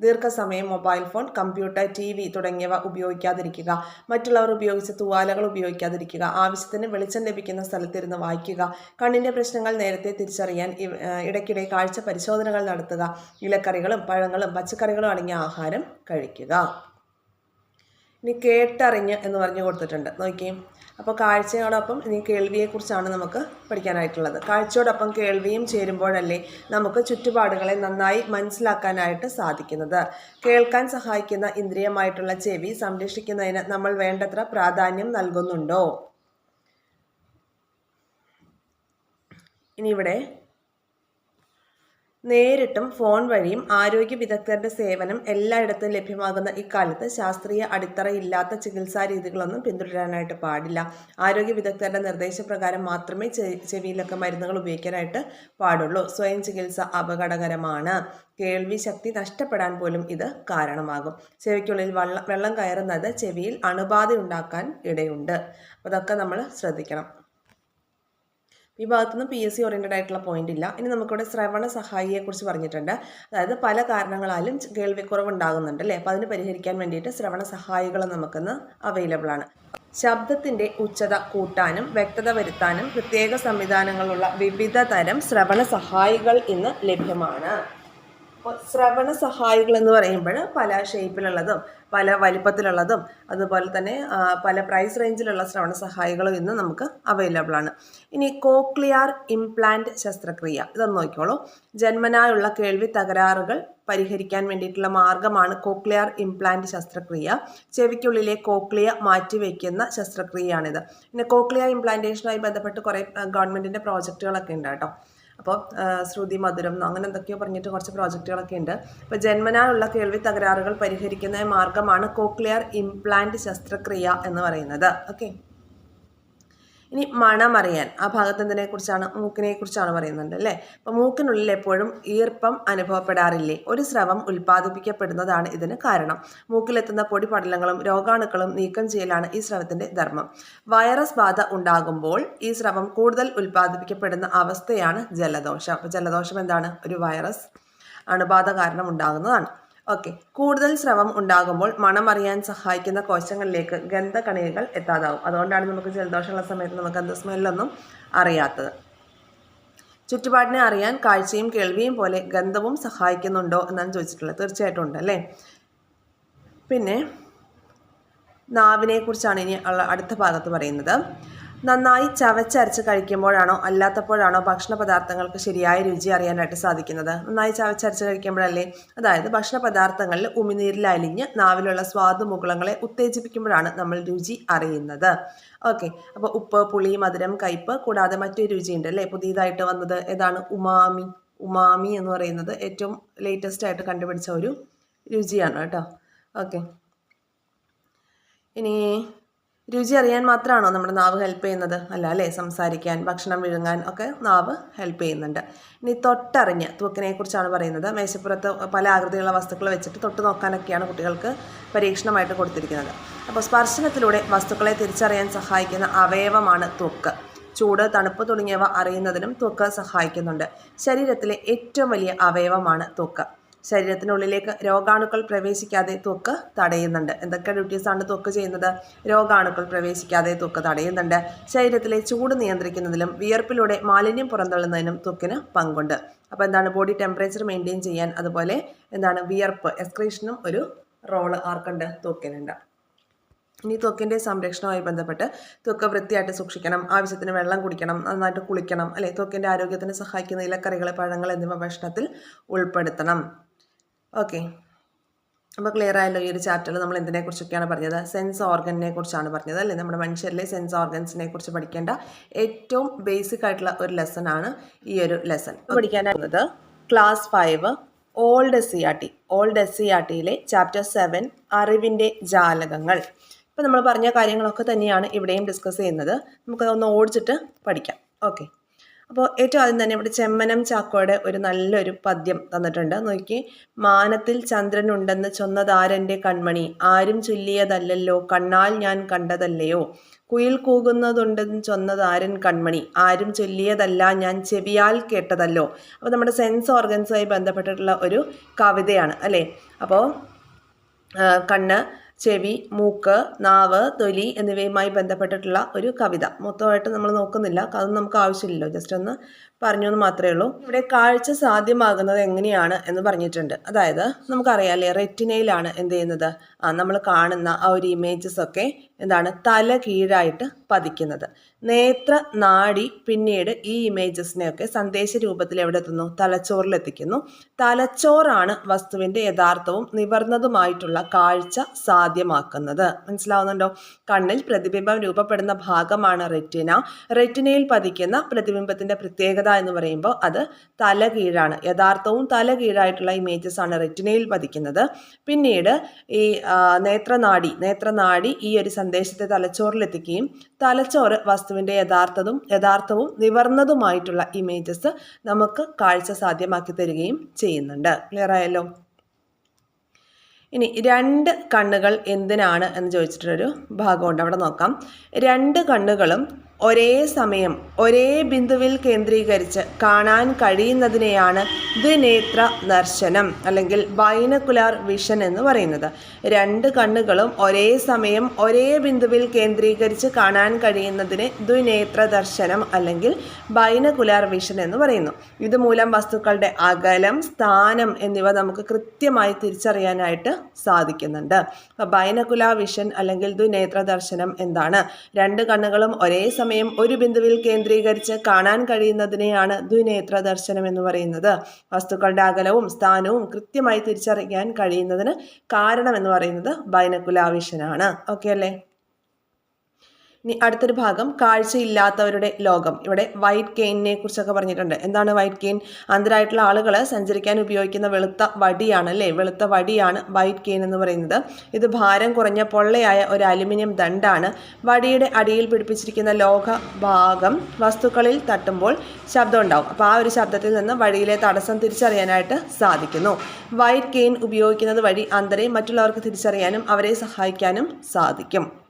A: ദീർഘസമയം mobile phone computer T V തുടങ്ങിയവ ഉപയോഗിക്കാതിരിക്കുക മറ്റുള്ളവർ ഉപയോഗിച്ച തൂവാലകൾ ഉപയോഗിക്കാതിരിക്കുക ആവശ്യത്തിന് വെളിച്ചം ലഭിക്കുന്ന സ്ഥലത്തിരുന്ന് വായിക്കുക കണ്ണിന്റെ പ്രശ്നങ്ങൾ നേരത്തെ തിരിച്ചറിയാൻ ഇടയ്ക്കിടെ കാഴ്ച പരിശോധനകൾ നടത്തുക. ഇലക്കറികളും പഴങ്ങളും പച്ചക്കറികളും അടങ്ങിയ ആഹാരം കഴിക്കുക. ഇനി കേട്ടറിഞ്ഞ് എന്ന് പറഞ്ഞു കൊടുത്തിട്ടുണ്ട്. നോക്കി അപ്പോൾ കാഴ്ചയോടൊപ്പം ഇനി കേൾവിയെക്കുറിച്ചാണ് നമുക്ക് പഠിക്കാനായിട്ടുള്ളത്. കാഴ്ചയോടൊപ്പം കേൾവിയും ചേരുമ്പോഴല്ലേ നമുക്ക് ചുറ്റുപാടുകളെ നന്നായി മനസ്സിലാക്കാനായിട്ട് സാധിക്കുന്നത്. കേൾക്കാൻ സഹായിക്കുന്ന ഇന്ദ്രിയമായിട്ടുള്ള ചെവി സംരക്ഷിക്കുന്നതിന് നമ്മൾ വേണ്ടത്ര പ്രാധാന്യം നൽകുന്നുണ്ടോ? ഇനി ഇവിടെ നേരിട്ടും ഫോൺ വഴിയും ആരോഗ്യ വിദഗ്ധരുടെ സേവനം എല്ലായിടത്തും ലഭ്യമാകുന്ന ഇക്കാലത്ത് ശാസ്ത്രീയ അടിത്തറയില്ലാത്ത ചികിത്സാ രീതികളൊന്നും പിന്തുടരാനായിട്ട് പാടില്ല. ആരോഗ്യ വിദഗ്ധരുടെ നിർദ്ദേശപ്രകാരം മാത്രമേ ചെവിയിലൊക്കെ മരുന്നുകൾ ഉപയോഗിക്കാനായിട്ട് പാടുള്ളൂ. സ്വയം ചികിത്സ അപകടകരമാണ്. കേൾവി ശക്തി നഷ്ടപ്പെടാൻ പോലും ഇത് കാരണമാകും. ചെവിക്കുള്ളിൽ വെള്ളം വെള്ളം കയറുന്നത് ചെവിയിൽ അണുബാധ ഉണ്ടാക്കാൻ ഇടയുണ്ട്. അതൊക്കെ നമ്മൾ ശ്രദ്ധിക്കണം. ഈ ഭാഗത്തുനിന്ന് പി എസ് സി ഓറിയന്റഡ് ആയിട്ടുള്ള പോയിന്റ് ഇല്ല. ഇനി നമുക്കിവിടെ ശ്രവണ സഹായിയെക്കുറിച്ച് പറഞ്ഞിട്ടുണ്ട്. അതായത് പല കാരണങ്ങളാലും കേൾവിക്കുറവ് ഉണ്ടാകുന്നുണ്ട് അല്ലേ? അപ്പോൾ അതിന് പരിഹരിക്കാൻ വേണ്ടിയിട്ട് ശ്രവണ സഹായികൾ നമുക്കിന്ന് അവൈലബിൾ ആണ്. ശബ്ദത്തിന്റെ ഉച്ചത കൂട്ടാനും വ്യക്തത വരുത്താനും പ്രത്യേക സംവിധാനങ്ങളുള്ള വിവിധ തരം ശ്രവണ സഹായികൾ ഇന്ന് ലഭ്യമാണ്. അപ്പോൾ ശ്രവണ സഹായികൾ എന്ന് പറയുമ്പോൾ പല ഷേപ്പിലുള്ളതും പല വലിപ്പത്തിലുള്ളതും അതുപോലെ തന്നെ പല പ്രൈസ് റേഞ്ചിലുള്ള ശ്രവണ സഹായികളും ഇന്ന് നമുക്ക് അവൈലബിൾ ആണ്. ഇനി കോക്ലിയർ ഇംപ്ലാന്റ് ശസ്ത്രക്രിയ ഇതൊന്ന് നോക്കിക്കോളൂ. ജന്മനായുള്ള കേൾവി തകരാറുകൾ പരിഹരിക്കാൻ വേണ്ടിയിട്ടുള്ള മാർഗമാണ് കോക്ലിയർ ഇംപ്ലാന്റ് ശസ്ത്രക്രിയ. ചെവിക്കുള്ളിലെ കോക്ലിയ മാറ്റിവെക്കുന്ന ശസ്ത്രക്രിയയാണിത്. പിന്നെ കോക്ലിയ ഇംപ്ലാന്റേഷനുമായി ബന്ധപ്പെട്ട് കുറേ ഗവൺമെന്റിന്റെ പ്രോജക്റ്റുകളൊക്കെ ഉണ്ട് കേട്ടോ. അപ്പോൾ ശ്രുതി മധുരം അങ്ങനെ എന്തൊക്കെയോ പറഞ്ഞിട്ട് കുറച്ച് പ്രോജക്റ്റുകളൊക്കെ ഉണ്ട്. അപ്പോൾ ജന്മനായുള്ള കേൾവി തകരാറുകൾ പരിഹരിക്കുന്ന മാർഗമാണ് കോക്ലിയർ ഇംപ്ലാന്റ് ശസ്ത്രക്രിയ എന്ന് പറയുന്നത്. ഓക്കെ. ഇനി മണമറിയാൻ ആ ഭാഗത്ത് എന്തിനെ കുറിച്ചാണ്? മൂക്കിനെ കുറിച്ചാണ് പറയുന്നുണ്ട് അല്ലേ? അപ്പോൾ മൂക്കിനുള്ളിൽ എപ്പോഴും ഈർപ്പം അനുഭവപ്പെടാറില്ലേ? ഒരു സ്രവം ഉൽപ്പാദിപ്പിക്കപ്പെടുന്നതാണ് ഇതിന് കാരണം. മൂക്കിലെത്തുന്ന പൊടി പടലങ്ങളും രോഗാണുക്കളും നീക്കം ചെയ്യലാണ് ഈ സ്രവത്തിന്റെ ധർമ്മം. വൈറസ് ബാധ ഉണ്ടാകുമ്പോൾ ഈ സ്രവം കൂടുതൽ ഉൽപ്പാദിപ്പിക്കപ്പെടുന്ന അവസ്ഥയാണ് ജലദോഷം. അപ്പോൾ ജലദോഷം എന്താണ്? ഒരു വൈറസ് അണുബാധ കാരണം ഉണ്ടാകുന്നതാണ്. ഓക്കെ കൂടുതൽ സ്രവം ഉണ്ടാകുമ്പോൾ മണമറിയാൻ സഹായിക്കുന്ന കോശങ്ങളിലേക്ക് ഗന്ധകണികകൾ എത്താതാവും. അതുകൊണ്ടാണ് നമുക്ക് ജലദോഷമുള്ള സമയത്ത് നമുക്ക് എന്ത് സ്മെല്ലൊന്നും അറിയാത്തത്. ചുറ്റുപാടിനെ അറിയാൻ കാഴ്ചയും കേൾവിയും പോലെ ഗന്ധവും സഹായിക്കുന്നുണ്ടോ എന്നാണ് ചോദിച്ചിട്ടുള്ളത്. തീർച്ചയായിട്ടും ഉണ്ട് അല്ലേ? പിന്നെ നാവിനെ കുറിച്ചാണ് ഇനി ഉള്ള അടുത്ത ഭാഗത്ത് പറയുന്നത്. നന്നായി ചവച്ചരച്ച് കഴിക്കുമ്പോഴാണോ അല്ലാത്തപ്പോഴാണോ ഭക്ഷണ പദാർത്ഥങ്ങൾക്ക് ശരിയായ രുചി അറിയാനായിട്ട് സാധിക്കുന്നത്? നന്നായി ചവച്ചരച്ച് കഴിക്കുമ്പോഴല്ലേ? അതായത് ഭക്ഷണ പദാർത്ഥങ്ങളിൽ ഉമിനീരിൽ അലിഞ്ഞ് നാവിലുള്ള സ്വാദ് മുകുളങ്ങളെ ഉത്തേജിപ്പിക്കുമ്പോഴാണ് നമ്മൾ രുചി അറിയുന്നത്. ഓക്കെ. അപ്പോൾ ഉപ്പ് പുളി മധുരം കയ്പ്പ് കൂടാതെ മറ്റൊരു രുചിയുണ്ട് അല്ലേ? പുതിയതായിട്ട് വന്നത് ഏതാണ്? ഉമാമി ഉമാമി എന്ന് പറയുന്നത് ഏറ്റവും ലേറ്റസ്റ്റ് ആയിട്ട് കണ്ടുപിടിച്ച ഒരു രുചിയാണ് കേട്ടോ. ഓക്കെ. ഇനി രുചി അറിയാൻ മാത്രമാണോ നമ്മുടെ നാവ് ഹെൽപ്പ് ചെയ്യുന്നത്? അല്ല അല്ലേ? സംസാരിക്കാൻ ഭക്ഷണം വിഴുങ്ങാൻ ഒക്കെ നാവ് ഹെൽപ്പ് ചെയ്യുന്നുണ്ട്. ഇനി തൊട്ടറിഞ്ഞ് തൂക്കിനെ കുറിച്ചാണ് പറയുന്നത്. മേശപ്പുറത്ത് പല ആകൃതിയുള്ള വസ്തുക്കൾ വെച്ചിട്ട് തൊട്ട് നോക്കാനൊക്കെയാണ് കുട്ടികൾക്ക് പരീക്ഷണമായിട്ട് കൊടുത്തിരിക്കുന്നത്. അപ്പോൾ സ്പർശനത്തിലൂടെ വസ്തുക്കളെ തിരിച്ചറിയാൻ സഹായിക്കുന്ന അവയവമാണ് തൊക്ക്. ചൂട് തണുപ്പ് തുടങ്ങിയവ അറിയുന്നതിനും തൊക്ക് സഹായിക്കുന്നുണ്ട്. ശരീരത്തിലെ ഏറ്റവും വലിയ അവയവമാണ് ത്വക്ക് ശരീരത്തിനുള്ളിലേക്ക് രോഗാണുക്കൾ പ്രവേശിക്കാതെ ത്വക്ക് തടയുന്നുണ്ട്. എന്തൊക്കെ ഡ്യൂട്ടീസാണ് ത്വക്ക് ചെയ്യുന്നത്? രോഗാണുക്കൾ പ്രവേശിക്കാതെ ത്വക്ക് തടയുന്നുണ്ട്. ശരീരത്തിലെ ചൂട് നിയന്ത്രിക്കുന്നതിലും വിയർപ്പിലൂടെ മാലിന്യം പുറന്തള്ളുന്നതിനും ത്വക്കിന് പങ്കുണ്ട്. അപ്പോൾ എന്താണ് ബോഡി ടെമ്പറേച്ചർ മെയിന്റെയിൻ ചെയ്യാൻ അതുപോലെ എന്താണ് വിയർപ്പ് എക്സ്ക്രീഷനും ഒരു റോൾ ആർക്കുണ്ട്? ത്വക്കിനുണ്ട് ഇനി ത്വക്കിന്റെ സംരക്ഷണവുമായി ബന്ധപ്പെട്ട് ത്വക്ക് വൃത്തിയായിട്ട് സൂക്ഷിക്കണം ആവശ്യത്തിന് വെള്ളം കുടിക്കണം നന്നായിട്ട് കുളിക്കണം അല്ലെ? ത്വക്കിന്റെ ആരോഗ്യത്തിന് സഹായിക്കുന്ന ഇലക്കറികൾ പഴങ്ങൾ എന്നിവ ഭക്ഷണത്തിൽ ഉൾപ്പെടുത്തണം. ഓക്കെ. അപ്പോൾ ക്ലിയർ ആയല്ലോ ഈ ഒരു ചാപ്റ്ററിൽ നമ്മൾ എന്തിനെക്കുറിച്ചൊക്കെയാണ് പറഞ്ഞത്? സെൻസ് ഓർഗനെ കുറിച്ചാണ് പറഞ്ഞത് അല്ലേ? നമ്മുടെ മനുഷ്യരിലെ സെൻസ് ഓർഗൻസിനെ കുറിച്ച് പഠിക്കേണ്ട ഏറ്റവും ബേസിക് ആയിട്ടുള്ള ഒരു ലെസൺ ആണ് ഈ ഒരു lesson പഠിക്കാനായിരുന്നത് class five old S C R T old S C R ടിയിലെ chapter seven അറിവിന്റെ ജാലകങ്ങൾ. ഇപ്പം നമ്മൾ പറഞ്ഞ കാര്യങ്ങളൊക്കെ തന്നെയാണ് ഇവിടെയും ഡിസ്കസ് ചെയ്യുന്നത്. നമുക്ക് ഒന്ന് ഓടിച്ചിട്ട് പഠിക്കാം. ഓക്കെ. അപ്പോൾ ഏറ്റവും ആദ്യം തന്നെ ഇവിടെ ചെമ്മനം ചാക്കോയുടെ ഒരു നല്ലൊരു പദ്യം തന്നിട്ടുണ്ട്. നോക്കി മാനത്തിൽ ചന്ദ്രനുണ്ടെന്ന് ചൊന്നതാരന്റെ കൺമണി? ആരും ചൊല്ലിയതല്ലല്ലോ. കണ്ണാൽ ഞാൻ കണ്ടതല്ലയോ? കുയിൽ കൂകുന്നതുണ്ടെന്ന് ചൊന്നതാരൻ കൺമണി? ആരും ചൊല്ലിയതല്ല. ഞാൻ ചെവിയാൽ കേട്ടതല്ലോ. അപ്പോൾ നമ്മുടെ സെൻസ് ഓർഗൻസുമായി ബന്ധപ്പെട്ടിട്ടുള്ള ഒരു കവിതയാണ് അല്ലേ? അപ്പോൾ കണ്ണ് ചെവി മൂക്ക് നാവ് തൊലി എന്നിവയുമായി ബന്ധപ്പെട്ടിട്ടുള്ള ഒരു കവിത. മൊത്തമായിട്ട് നമ്മൾ നോക്കുന്നില്ല. അതൊന്നും നമുക്ക് ആവശ്യമില്ലല്ലോ. ജസ്റ്റ് ഒന്ന് പറഞ്ഞു എന്ന് മാത്രമേ ഉള്ളൂ. ഇവിടെ കാഴ്ച സാധ്യമാകുന്നത് എങ്ങനെയാണ് എന്ന് പറഞ്ഞിട്ടുണ്ട്. അതായത് നമുക്കറിയാം അല്ലേ? റെറ്റിനയിലാണ് എന്ത് ചെയ്യുന്നത്? നമ്മൾ കാണുന്ന ആ ഒരു ഇമേജസ് ഒക്കെ എന്താണ് തല കീഴായിട്ട് പതിക്കുന്നത്. നേത്ര നാടി പിന്നീട് ഈ ഇമേജസിനെയൊക്കെ സന്ദേശ രൂപത്തിൽ എവിടെ എത്തുന്നു? തലച്ചോറിലെത്തിക്കുന്നു തലച്ചോറാണ് വസ്തുവിന്റെ യഥാർത്ഥവും നിവർന്നതുമായിട്ടുള്ള കാഴ്ച സാധ്യമാക്കുന്നത്. മനസ്സിലാവുന്നുണ്ടോ? കണ്ണിൽ പ്രതിബിംബം രൂപപ്പെടുന്ന ഭാഗമാണ് റെറ്റിന. റെറ്റിനയിൽ പതിക്കുന്ന പ്രതിബിംബത്തിന്റെ പ്രത്യേകത എന്ന് പറയുമ്പോൾ അത് തല കീഴാണ്. യഥാർത്ഥവും തല കീഴായിട്ടുള്ള ഇമേജസ് ആണ് റെറ്റിനയിൽ പതിക്കുന്നത്. പിന്നീട് ഈ നേത്രനാടി നേത്രനാടി ഈ ഒരു സന്ദേശത്തെ തലച്ചോറിലെത്തിക്കുകയും തലച്ചോറ് വസ്തുവിന്റെ യഥാർത്ഥതും യഥാർത്ഥവും നിവർന്നതുമായിട്ടുള്ള ഇമേജസ് നമുക്ക് കാഴ്ച സാധ്യമാക്കി തരികയും ചെയ്യുന്നുണ്ട്. ക്ലിയർ ആയല്ലോ? ഇനി രണ്ട് കണ്ണുകൾ എന്തിനാണ് എന്ന് ചോദിച്ചിട്ടൊരു ഭാഗമുണ്ട്. അവിടെ നോക്കാം. രണ്ട് കണ്ണുകളും ഒരേ സമയം ഒരേ ബിന്ദുവിൽ കേന്ദ്രീകരിച്ച് കാണാൻ കഴിയുന്നതിനെയാണ് ദ്വിനേത്ര ദർശനം അല്ലെങ്കിൽ ബൈനക്കുലാർ വിഷൻ എന്ന് പറയുന്നത്. രണ്ട് കണ്ണുകളും ഒരേ സമയം ഒരേ ബിന്ദുവിൽ കേന്ദ്രീകരിച്ച് കാണാൻ കഴിയുന്നതിനെ ദ്വിനേത്ര ദർശനം അല്ലെങ്കിൽ ബൈനക്കുലാർ വിഷൻ എന്ന് പറയുന്നു. ഇതുമൂലം വസ്തുക്കളുടെ അകലം സ്ഥാനം എന്നിവ നമുക്ക് കൃത്യമായി തിരിച്ചറിയാനായിട്ട് സാധിക്കുന്നുണ്ട്. ബൈനക്കുലാർ വിഷൻ അല്ലെങ്കിൽ ദ്വിനേത്ര ദർശനം എന്താണ്? രണ്ട് കണ്ണുകളും ഒരേ സമയം സമയം ഒരു ബിന്ദുവിൽ കേന്ദ്രീകരിച്ച് കാണാൻ കഴിയുന്നതിനെയാണ് ദ്വിനേത്ര ദർശനം എന്ന് പറയുന്നത്. വസ്തുക്കളുടെ അകലവും സ്ഥാനവും കൃത്യമായി തിരിച്ചറിയാൻ കഴിയുന്നതിന് കാരണം എന്ന് പറയുന്നത് ബൈനക്കുലാവിഷനാണ് ഓക്കെ അല്ലേ? ഇനി അടുത്തൊരു ഭാഗം കാഴ്ചയില്ലാത്തവരുടെ ലോകം. ഇവിടെ വൈറ്റ് കെയിനെ കുറിച്ചൊക്കെ പറഞ്ഞിട്ടുണ്ട്. എന്താണ് വൈറ്റ് കെയിൻ? അന്ധരായിട്ടുള്ള ആളുകൾ സഞ്ചരിക്കാൻ ഉപയോഗിക്കുന്ന വെളുത്ത വടിയാണ് അല്ലേ? വെളുത്ത വടിയാണ് വൈറ്റ് കെയിൻ എന്ന് പറയുന്നത്. ഇത് ഭാരം കുറഞ്ഞ പൊള്ളയായ ഒരു അലുമിനിയം ദണ്ടാണ്. വടിയുടെ അടിയിൽ പിടിപ്പിച്ചിരിക്കുന്ന ലോഹ ഭാഗം വസ്തുക്കളിൽ തട്ടുമ്പോൾ ശബ്ദം ഉണ്ടാവും. അപ്പോൾ ആ ഒരു ശബ്ദത്തിൽ നിന്ന് വടിയിലെ തടസ്സം തിരിച്ചറിയാനായിട്ട് സാധിക്കുന്നു. വൈറ്റ് കെയിൻ ഉപയോഗിക്കുന്നത് വഴി അന്തരെ മറ്റുള്ളവർക്ക് തിരിച്ചറിയാനും അവരെ സഹായിക്കാനും സാധിക്കും.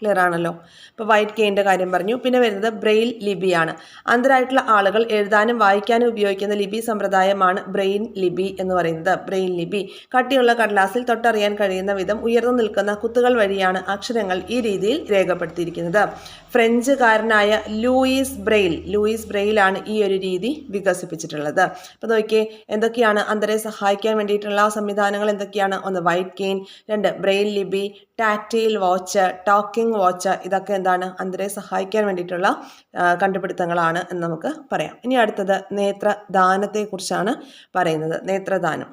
A: ക്ലിയർ ആണല്ലോ. ഇപ്പോൾ വൈറ്റ് കെയിന്റെ കാര്യം പറഞ്ഞു. പിന്നെ വരുന്നത് ബ്രെയിൽ ലിപിയാണ് അന്തരായിട്ടുള്ള ആളുകൾ എഴുതാനും വായിക്കാനും ഉപയോഗിക്കുന്ന ലിപി സമ്പ്രദായമാണ് ബ്രെയിൻ ലിപി എന്ന് പറയുന്നത്. ബ്രെയിൻ ലിപി കട്ടിയുള്ള കടലാസിൽ തൊട്ടറിയാൻ കഴിയുന്ന വിധം ഉയർന്നു നിൽക്കുന്ന കുത്തുകൾ വഴിയാണ് അക്ഷരങ്ങൾ ഈ രീതിയിൽ രേഖപ്പെടുത്തിയിരിക്കുന്നത്. ഫ്രഞ്ചുകാരനായ ലൂയിസ് ബ്രെയിൽ ലൂയിസ് ബ്രെയിലാണ് ഈ ഒരു രീതി വികസിപ്പിച്ചിട്ടുള്ളത്. അപ്പോൾ നോക്കിയേ എന്തൊക്കെയാണ് അന്തരെ സഹായിക്കാൻ വേണ്ടിയിട്ടുള്ള സംവിധാനങ്ങൾ എന്തൊക്കെയാണ്? ഒന്ന് വൈറ്റ് കെയിൻ രണ്ട് ബ്രെയിൻ ലിപി ടാക്റ്റൈൽ വാച്ച് ടോക്കിംഗ് വാച്ച് ഇതൊക്കെ എന്താണ്? അന്തരെ സഹായിക്കാൻ വേണ്ടിയിട്ടുള്ള കണ്ടുപിടുത്തങ്ങളാണ് എന്ന് നമുക്ക് പറയാം. ഇനി അടുത്തത് നേത്രദാനത്തെക്കുറിച്ചാണ് പറയുന്നത്. നേത്രദാനം.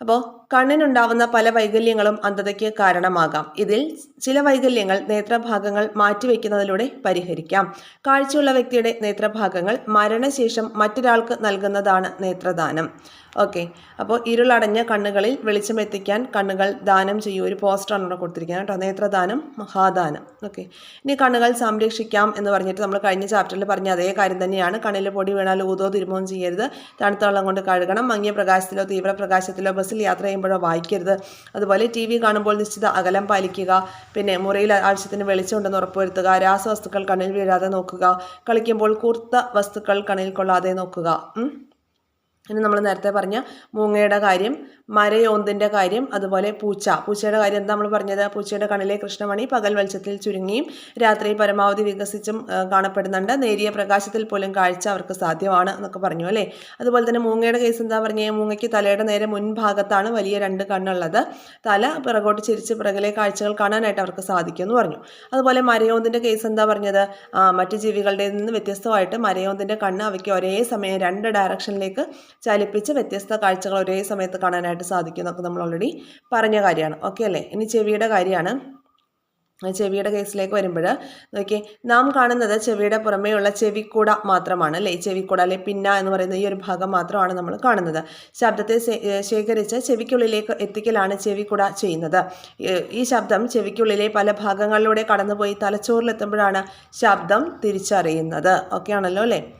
A: അപ്പോൾ കണ്ണിനുണ്ടാവുന്ന പല വൈകല്യങ്ങളും അന്ധതയ്ക്ക് കാരണമാകാം. ഇതിൽ ചില വൈകല്യങ്ങൾ നേത്രഭാഗങ്ങൾ മാറ്റിവെക്കുന്നതിലൂടെ പരിഹരിക്കാം. കാഴ്ചയുള്ള വ്യക്തിയുടെ നേത്രഭാഗങ്ങൾ മരണശേഷം മറ്റൊരാൾക്ക് നൽകുന്നതാണ് നേത്രദാനം. ഓക്കെ. അപ്പോൾ ഇരുളടഞ്ഞ കണ്ണുകളിൽ വെളിച്ചം എത്തിക്കാൻ കണ്ണുകൾ ദാനം ചെയ്യൂ. ഒരു പോസ്റ്ററാണ് ഇവിടെ കൊടുത്തിരിക്കുന്നത് കേട്ടോ. നേത്രദാനം മഹാദാനം. ഓക്കെ. ഇനി കണ്ണുകൾ സംരക്ഷിക്കാം എന്ന് പറഞ്ഞിട്ട് നമ്മൾ കഴിഞ്ഞ ചാപ്റ്ററിൽ പറഞ്ഞ അതേ കാര്യം തന്നെയാണ്. കണ്ണിൽ പൊടി വീണാൽ ഊതോ തിരുമോ ചെയ്യരുത്. തണുത്ത വെള്ളം കൊണ്ട് കഴുകണം. മങ്ങിയ പ്രകാശത്തിലോ തീവ്രപ്രകാശത്തിലോ ബസ്സിൽ യാത്ര ചെയ്യുമ്പോഴോ വായിക്കരുത്. അതുപോലെ ടി വി കാണുമ്പോൾ നിശ്ചിത അകലം പാലിക്കുക. പിന്നെ മുറിയിൽ ആവശ്യത്തിന് വെളിച്ചമുണ്ടെന്ന് ഉറപ്പുവരുത്തുക. രാസവസ്തുക്കൾ കണ്ണിൽ വീഴാതെ നോക്കുക. കളിക്കുമ്പോൾ കൂർത്ത വസ്തുക്കൾ കണ്ണിൽ കൊള്ളാതെ നോക്കുക. ഇനി നമ്മൾ നേരത്തെ പറഞ്ഞ മൂങ്ങയുടെ കാര്യം മരയോന്തിന്റെ കാര്യം അതുപോലെ പൂച്ച. പൂച്ചയുടെ കാര്യം എന്താ നമ്മൾ പറഞ്ഞത്? പൂച്ചയുടെ കണ്ണിലെ കൃഷ്ണമണി പകൽ വെളിച്ചത്തിൽ ചുരുങ്ങിയും രാത്രി പരമാവധി വികസിച്ചും കാണപ്പെടുന്നുണ്ട്. നേരിയ പ്രകാശത്തിൽ പോലും കാഴ്ച അവർക്ക് സാധ്യമാണ് എന്നൊക്കെ പറഞ്ഞു അല്ലേ? അതുപോലെ തന്നെ മൂങ്ങയുടെ കേസ് എന്താ പറഞ്ഞു? മൂങ്ങയ്ക്ക് തലയുടെ നേരെ മുൻഭാഗത്താണ് വലിയ രണ്ട് കണ്ണുള്ളത്. തല പിറകോട്ട് ചിരിച്ച് പിറകിലെ കാഴ്ചകൾ കാണാനായിട്ട് അവർക്ക് സാധിക്കും എന്ന് പറഞ്ഞു. അതുപോലെ മരയോന്തിന്റെ കേസ് എന്താ പറഞ്ഞത്? മറ്റ് ജീവികളുടെ നിന്ന് വ്യത്യസ്തമായിട്ട് മരയോന്തിന്റെ കണ്ണ് അവയ്ക്ക് ഒരേ സമയം രണ്ട് ഡയറക്ഷനിലേക്ക് ചലിപ്പിച്ച് വ്യത്യസ്ത കാഴ്ചകൾ ഒരേ സമയത്ത് കാണാനായിട്ട് സാധിക്കും എന്നൊക്കെ നമ്മൾ ഓൾറെഡി പറഞ്ഞ കാര്യമാണ്. ഓക്കെ അല്ലേ? ഇനി ചെവിയുടെ കാര്യമാണ്. ചെവിയുടെ കേസിലേക്ക് വരുമ്പോൾ നോക്കിയേ നാം കാണുന്നത് ചെവിയുടെ പുറമേയുള്ള ചെവിക്കൂട മാത്രമാണ് അല്ലേ? ചെവിക്കൂട അല്ലെ പിന്ന എന്ന് പറയുന്ന ഈ ഒരു ഭാഗം മാത്രമാണ് നമ്മൾ കാണുന്നത്. ശബ്ദത്തെ ശേഖരിച്ച് ചെവിക്കുള്ളിലേക്ക് എത്തിക്കലാണ് ചെവിക്കൂട ചെയ്യുന്നത്. ഈ ശബ്ദം ചെവിക്കുള്ളിലെ പല ഭാഗങ്ങളിലൂടെ കടന്നുപോയി തലച്ചോറിലെത്തുമ്പോഴാണ് ശബ്ദം തിരിച്ചറിയുന്നത്. ഓക്കെ ആണല്ലോ അല്ലേ?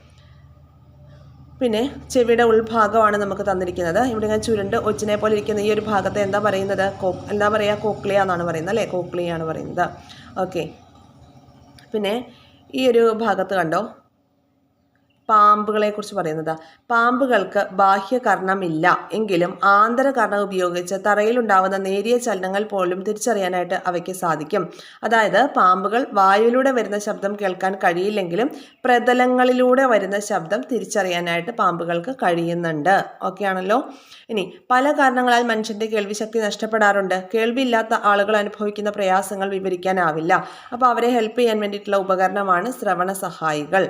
A: പിന്നെ ചെവിയുടെ ഉൾഭാഗമാണ് നമുക്ക് തന്നിരിക്കുന്നത്. ഇവിടെ ഞാൻ ചുരുണ്ട് ഒച്ചിനെ പോലെ ഇരിക്കുന്ന ഈ ഒരു ഭാഗത്തെ എന്താ പറയുന്നത്? കോ എന്താ പറയുക കോക്ലിയ എന്നാണ് പറയുന്നത് അല്ലേ? കോക്ലിയ ആണ് പറയുന്നത്. ഓക്കെ. പിന്നെ ഈ ഒരു ഭാഗത്ത് കണ്ടോ? പാമ്പുകളെ കുറിച്ച് പറയുന്നത്. പാമ്പുകൾക്ക് ബാഹ്യകർണമില്ല. എങ്കിലും ആന്തരകർണം ഉപയോഗിച്ച് തറയിലുണ്ടാവുന്ന നേരിയ ചലനങ്ങൾ പോലും തിരിച്ചറിയാനായിട്ട് അവയ്ക്ക് സാധിക്കും. അതായത് പാമ്പുകൾ വായുവിലൂടെ വരുന്ന ശബ്ദം കേൾക്കാൻ കഴിയില്ലെങ്കിലും പ്രതലങ്ങളിലൂടെ വരുന്ന ശബ്ദം തിരിച്ചറിയാനായിട്ട് പാമ്പുകൾക്ക് കഴിയുന്നുണ്ട്. ഓക്കെ ആണല്ലോ ഇനി പല കാരണങ്ങളാൽ മനുഷ്യന്റെ കേൾവിശക്തി നഷ്ടപ്പെടാറുണ്ട്. കേൾവിയില്ലാത്ത ആളുകൾ അനുഭവിക്കുന്ന പ്രയാസങ്ങൾ വിവരിക്കാനാവില്ല. അപ്പോൾ അവരെ ഹെൽപ്പ് ചെയ്യാൻ വേണ്ടിയിട്ടുള്ള ഉപകരണമാണ് ശ്രവണ സഹായികൾ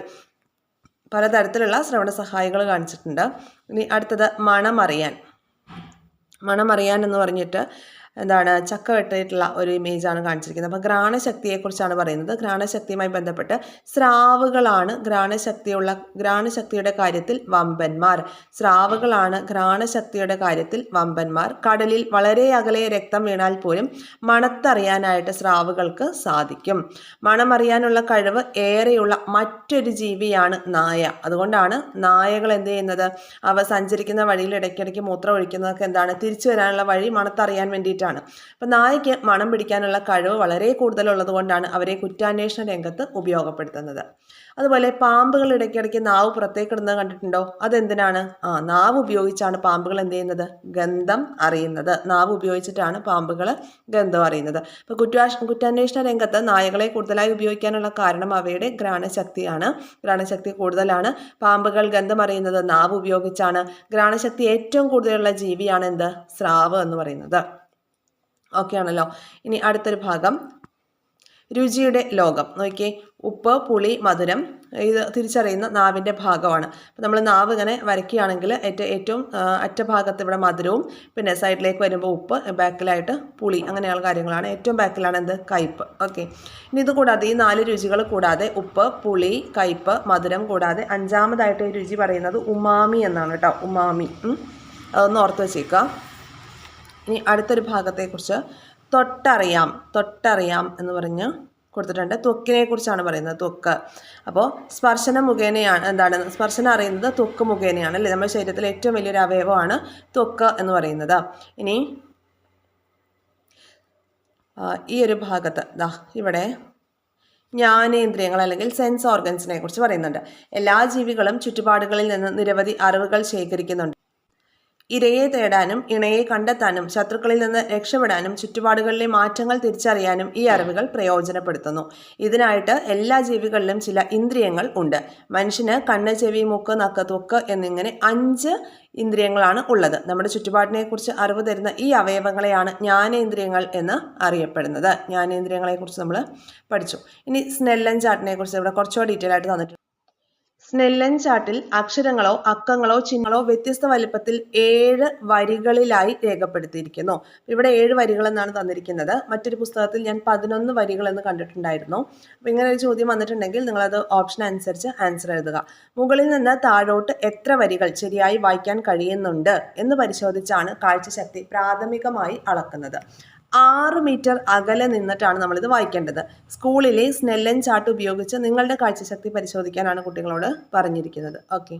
A: പലതരത്തിലുള്ള ശ്രവണ സഹായികൾ കാണിച്ചിട്ടുണ്ട്. ഇനി അടുത്തത് മണമറിയാൻ. മണമറിയാൻ എന്ന് പറഞ്ഞിട്ട് എന്താണ് ചക്ക വെട്ടിയിട്ടുള്ള ഒരു ഇമേജാണ് കാണിച്ചിരിക്കുന്നത്. അപ്പോൾ ഘ്രാണശക്തിയെക്കുറിച്ചാണ് പറയുന്നത്. ഘ്രാണശക്തിയുമായി ബന്ധപ്പെട്ട് സ്രാവുകളാണ് ഘ്രാണശക്തിയുള്ള ഘ്രാണശക്തിയുടെ കാര്യത്തിൽ വമ്പന്മാർ. സ്രാവുകളാണ് ഘ്രാണശക്തിയുടെ കാര്യത്തിൽ വമ്പന്മാർ. കടലിൽ വളരെ അകലെ രക്തം വീണാൽ പോലും മണത്തറിയാനായിട്ട് സ്രാവുകൾക്ക് സാധിക്കും. മണമറിയാനുള്ള കഴിവ് ഏറെയുള്ള മറ്റൊരു ജീവിയാണ് നായ. അതുകൊണ്ടാണ് നായകൾ എന്ത് ചെയ്യുന്നത്? അവ സഞ്ചരിക്കുന്ന വഴിയിൽ ഇടയ്ക്കിടയ്ക്ക് മൂത്രം ഒഴിക്കുന്നതൊക്കെ എന്താണ്? തിരിച്ചു വരാനുള്ള വഴി മണത്തറിയാൻ വേണ്ടിയിട്ടാണ്. അപ്പം നായയ്ക്ക് മണം പിടിക്കാനുള്ള കഴിവ് വളരെ കൂടുതലുള്ളത് കൊണ്ടാണ് അവരെ കുറ്റാന്വേഷണ രംഗത്ത് ഉപയോഗപ്പെടുത്തുന്നത്. അതുപോലെ പാമ്പുകൾ ഇടയ്ക്കിടയ്ക്ക് നാവ് പുറത്തേക്കിടുന്നത് കണ്ടിട്ടുണ്ടോ? അതെന്തിനാണ്? ആ നാവ് ഉപയോഗിച്ചാണ് പാമ്പുകൾ എന്ത് ചെയ്യുന്നത്? ഗന്ധം അറിയുന്നത്. നാവ് ഉപയോഗിച്ചിട്ടാണ് പാമ്പുകൾ ഗന്ധം അറിയുന്നത്. അപ്പോൾ കുറ്റാ കുറ്റാന്വേഷണ രംഗത്ത് നായകളെ കൂടുതലായി ഉപയോഗിക്കാനുള്ള കാരണം അവയുടെ ഘ്രാണശക്തിയാണ് ഘ്രാണശക്തി കൂടുതലാണ്. പാമ്പുകൾ ഗന്ധം അറിയുന്നത് നാവ് ഉപയോഗിച്ചാണ്. ഘ്രാണശക്തി ഏറ്റവും കൂടുതലുള്ള ജീവിയാണ് എന്ത്? സ്രാവ് എന്ന് പറയുന്നത്. ഓക്കെ ആണല്ലോ ഇനി അടുത്തൊരു ഭാഗം. രുചിയുടെ ലോകം. നോക്കിയേ ഉപ്പ് പുളി മധുരം ഇത് തിരിച്ചറിയുന്ന നാവിന്റെ ഭാഗമാണ്. അപ്പോൾ നമ്മൾ നാവ് ഇങ്ങനെ വരയ്ക്കുകയാണെങ്കിൽ ഏറ്റവും ഏറ്റവും അറ്റഭാഗത്ത് ഇവിടെ മധുരവും പിന്നെ സൈഡിലേക്ക് വരുമ്പോൾ ഉപ്പ് ബാക്കിലായിട്ട് പുളി അങ്ങനെയുള്ള കാര്യങ്ങളാണ്. ഏറ്റവും ബാക്കിലാണ് എന്ത്? കയ്പ്പ്. ഓക്കെ. ഇനി ഇത് കൂടാതെ ഈ നാല് രുചികൾ കൂടാതെ ഉപ്പ് പുളി കയ്പ്പ് മധുരം കൂടാതെ അഞ്ചാമതായിട്ട് ഈ രുചി പറയുന്നത് ഉമാമി എന്നാണ് കേട്ടോ. ഉമാമി. അതൊന്ന് ഓർത്ത് വെച്ചേക്കുക. ഇനി അടുത്തൊരു ഭാഗത്തെക്കുറിച്ച് തൊട്ടറിയാം തൊട്ടറിയാം എന്ന് പറഞ്ഞ് കൊടുത്തിട്ടുണ്ട്. ത്വക്കിനെ കുറിച്ചാണ് പറയുന്നത് ത്വക്ക്. അപ്പോൾ സ്പർശന മുഖേനയാണ് എന്താണ്? സ്പർശനം അറിയുന്നത് ത്വക്ക് മുഖേനയാണ് അല്ലേ? നമ്മുടെ ശരീരത്തിലെ ഏറ്റവും വലിയൊരു അവയവമാണ് ത്വക്ക് എന്ന് പറയുന്നത്. ഇനി ഈ ഒരു ഭാഗത്ത് ദാ ഇവിടെ ജ്ഞാനേന്ദ്രിയങ്ങൾ അല്ലെങ്കിൽ സെൻസ് ഓർഗൻസിനെ കുറിച്ച് പറയുന്നുണ്ട്. എല്ലാ ജീവികളും ചുറ്റുപാടുകളിൽ നിന്ന് നിരവധി അറിവുകൾ ശേഖരിക്കുന്നുണ്ട്. ഇരയെ തേടാനും ഇണയെ കണ്ടെത്താനും ശത്രുക്കളിൽ നിന്ന് രക്ഷപ്പെടാനും ചുറ്റുപാടുകളിലെ മാറ്റങ്ങൾ തിരിച്ചറിയാനും ഈ അറിവുകൾ പ്രയോജനപ്പെടുത്തുന്നു. ഇതിനായിട്ട് എല്ലാ ജീവികളിലും ചില ഇന്ദ്രിയങ്ങൾ ഉണ്ട്. മനുഷ്യന് കണ്ണ് ചെവി മുക്ക് നക്ക് തൊക്ക് എന്നിങ്ങനെ അഞ്ച് ഇന്ദ്രിയങ്ങളാണ് ഉള്ളത്. നമ്മുടെ ചുറ്റുപാടിനെ കുറിച്ച് അറിവ് തരുന്ന ഈ അവയവങ്ങളെയാണ് ജ്ഞാനേന്ദ്രിയങ്ങൾ എന്ന് അറിയപ്പെടുന്നത്. ജ്ഞാനേന്ദ്രിയങ്ങളെക്കുറിച്ച് നമ്മൾ പഠിച്ചു. ഇനി സ്നെല്ലൻ ചാട്ടിനെ കുറിച്ച് ഇവിടെ കുറച്ചുകൂടി ഡീറ്റെയിൽ ആയിട്ട് തന്നിട്ടുണ്ട്. സ്നെല്ലൻ ചാട്ടിൽ അക്ഷരങ്ങളോ അക്കങ്ങളോ ചിഹ്നങ്ങളോ വ്യത്യസ്ത വലുപ്പത്തിൽ ഏഴ് വരികളിലായി രേഖപ്പെടുത്തിയിരിക്കുന്നു. ഇവിടെ ഏഴ് വരികൾ എന്നാണ് തന്നിരിക്കുന്നത്. മറ്റൊരു പുസ്തകത്തിൽ ഞാൻ പതിനൊന്ന് വരികൾ എന്ന് കണ്ടിട്ടുണ്ടായിരുന്നു. അപ്പോൾ ഇങ്ങനെ ഒരു ചോദ്യം വന്നിട്ടുണ്ടെങ്കിൽ നിങ്ങളത് ഓപ്ഷൻ അനുസരിച്ച് ആൻസർ എഴുതുക. മുകളിൽ നിന്ന് താഴോട്ട് എത്ര വരികൾ ശരിയായി വായിക്കാൻ കഴിയുന്നുണ്ട് എന്ന് പരിശോധിച്ചാണ് കാഴ്ചശക്തി പ്രാഥമികമായി അളക്കുന്നത്. ആറ് മീറ്റർ അകലെ നിന്നിട്ടാണ് നമ്മളിത് വായിക്കേണ്ടത്. സ്കൂളിലെ സ്നെല്ലൻ ചാർട്ട് ഉപയോഗിച്ച് നിങ്ങളുടെ കാഴ്ചശക്തി പരിശോധിക്കാനാണ് കുട്ടികളോട് പറഞ്ഞിരിക്കുന്നത്. ഓക്കെ.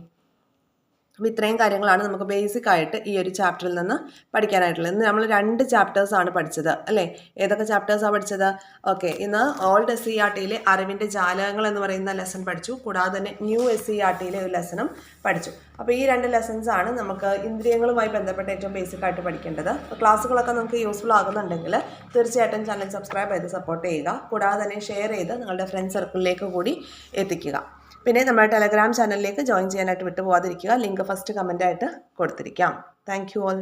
A: അപ്പോൾ ഇത്രയും കാര്യങ്ങളാണ് നമുക്ക് ബേസിക് ആയിട്ട് ഈ ഒരു ചാപ്റ്ററിൽ നിന്ന് പഠിക്കാനായിട്ടുള്ളത്. ഇന്ന് നമ്മൾ രണ്ട് ചാപ്റ്റേഴ്സാണ് പഠിച്ചത് അല്ലേ? ഏതൊക്കെ ചാപ്റ്റേഴ്സാണ് പഠിച്ചത്? ഓക്കെ ഇന്ന് ഓൾഡ് എസ് സി ആർ ടിയിലെ അറിവിന്റെ ജാലകങ്ങൾ എന്ന് പറയുന്ന ലെസൺ പഠിച്ചു. കൂടാതെ തന്നെ ന്യൂ എസ് സി ആർ ടിയിലെ ഒരു ലെസണും പഠിച്ചു. അപ്പോൾ ഈ രണ്ട് ലെസൺസ് ആണ് നമുക്ക് ഇന്ദ്രിയങ്ങളുമായി ബന്ധപ്പെട്ട് ഏറ്റവും ബേസിക് ആയിട്ട് പഠിക്കേണ്ടത്. ക്ലാസ്സുകളൊക്കെ നമുക്ക് യൂസ്ഫുൾ ആകുന്നുണ്ടെങ്കിൽ തീർച്ചയായിട്ടും ചാനൽ സബ്സ്ക്രൈബ് ചെയ്ത് സപ്പോർട്ട് ചെയ്യുക. കൂടാതെ തന്നെ ഷെയർ ചെയ്ത് നിങ്ങളുടെ ഫ്രണ്ട് സർക്കിളിലേക്ക് കൂടി എത്തിക്കുക. പിന്നെ നമ്മുടെ ടെലഗ്രാം ചാനലിലേക്ക് ജോയിൻ ചെയ്യാനായിട്ട് വിട്ടു പോകാതിരിക്കുക ലിങ്ക് ഫസ്റ്റ് കമന്റായിട്ട് കൊടുത്തിരിക്കാം. Thank you all